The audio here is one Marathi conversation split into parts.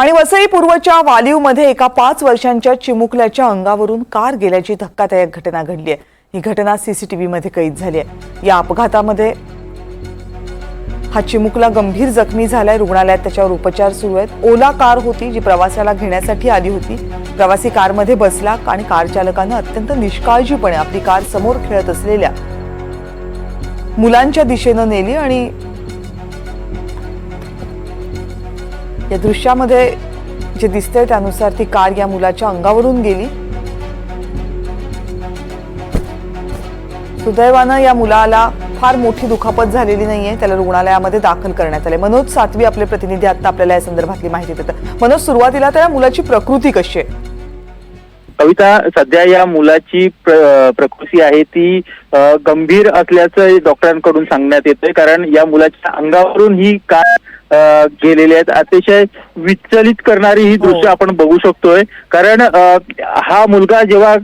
आणि वसई पूर्वच्या वालीवमध्ये एका पाच वर्षांच्या चिमुकल्याच्या अंगावरून कार गेल्याची धक्कादायक घटना घडली आहे. ही घटना सीसीटीव्हीमध्ये कैद झाली आहे. या अपघातामध्ये हा चिमुकला गंभीर जखमी झालाय. रुग्णालयात त्याच्यावर उपचार सुरू आहेत. ओला कार होती जी प्रवासाला घेण्यासाठी आली होती. प्रवासी कारमध्ये बसला आणि कार चालकानं अत्यंत निष्काळजीपणे आपली कार समोर खेळत असलेल्या मुलांच्या दिशेनं नेली आणि या दृश्यामध्ये जे दिसतंय त्यानुसार ती कार या मुलाच्या अंगावरून गेली. सुदैवानं या मुलाला फार मोठी दुखापत झालेली नाहीये. त्याला रुग्णालयामध्ये दाखल करण्यात आले मनोज सातवी आपले प्रतिनिधी आता आपल्याला या संदर्भातली माहिती देतात. मनोज सुरुवातीला त्या मुलाची प्रकृती कशी आहे? कविता सध्या या मुलाची प्र- प्रकृती आहे ती गंभीर असल्याचं डॉक्टरांकडून सांगण्यात येतंय. कारण या मुलाच्या अंगावरून ही कार गेलेली आहेत. अतिशय विचलित करणारी ही दृश्य हो. आपण बघू शकतोय. कारण हा मुलगा जेव्हा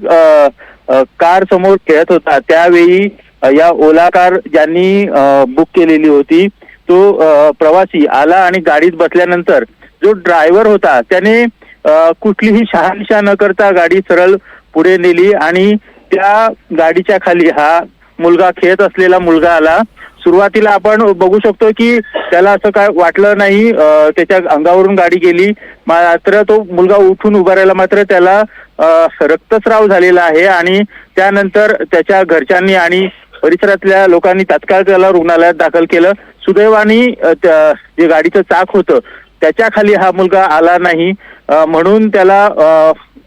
कार समोर खेळत होता त्यावेळी या ओला कार ज्यांनी बुक केलेली होती तो प्रवासी आला आणि गाडीत बसल्यानंतर जो ड्रायव्हर होता त्याने कुठलीही शहानिशा न करता गाडी सरळ पुढे नेली आणि त्या गाडीच्या खाली हा मुलगा खेळत असलेला मुलगा आला. सुरुवातीला आपण बघू शकतो की त्याला असं काय वाटलं नाही त्याच्या अंगावरून गाडी गेली. मात्र तो मुलगा उठून उभा राहिला मात्र त्याला रक्तस्राव झालेला आहे आणि त्यानंतर त्याच्या घरच्यांनी आणि परिसरातल्या लोकांनी तात्काळ त्याला रुग्णालयात दाखल केलं. सुदैवानी जे गाडीचं चाक होतं त्याच्याखाली हा मुलगा आला नाही. म्हणून त्याला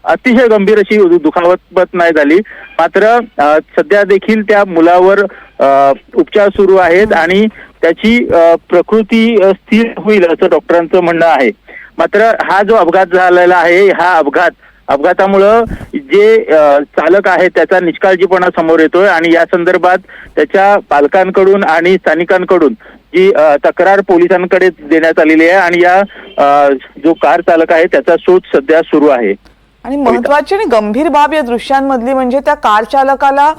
अतिशय गंभीर अशी दुखावत नाही झाली. मात्र सध्या देखील त्या मुलावर अ, उपचार सुरू आहेत आणि त्याची प्रकृती स्थिर होईल असं डॉक्टरांचं म्हणणं आहे. मात्र हा जो अपघात झालेला आहे हा अपघात अपघातामुळं जे चालक आहे त्याचा निष्काळजीपणा समोर येतोय आणि या संदर्भात त्याच्या पालकांकडून आणि स्थानिकांकडून जी तक्रार पोलिसांकडे देण्यात आलेली आहे आणि या जो कार चालक आहे त्याचा शोध सध्या सुरू आहे. आणि महत्वाची आणि गंभीर बाब या दृश्यांमधली म्हणजे त्या कार चालकाला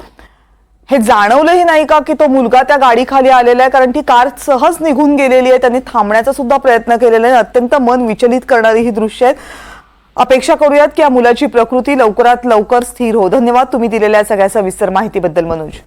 हे जाणवलंही नाही का की तो मुलगा त्या गाडीखाली आलेला आहे? कारण ती कार सहज निघून गेलेली आहे. त्यांनी थांबण्याचा सुद्धा प्रयत्न केलेला आहे. अत्यंत मन विचलित करणारी ही दृश्य आहेत अपेक्षा करूयात की या मुलाची प्रकृती लवकरात लवकर स्थिर हो. धन्यवाद तुम्ही दिलेल्या सगळ्या सविस्तर माहितीबद्दल मनोज.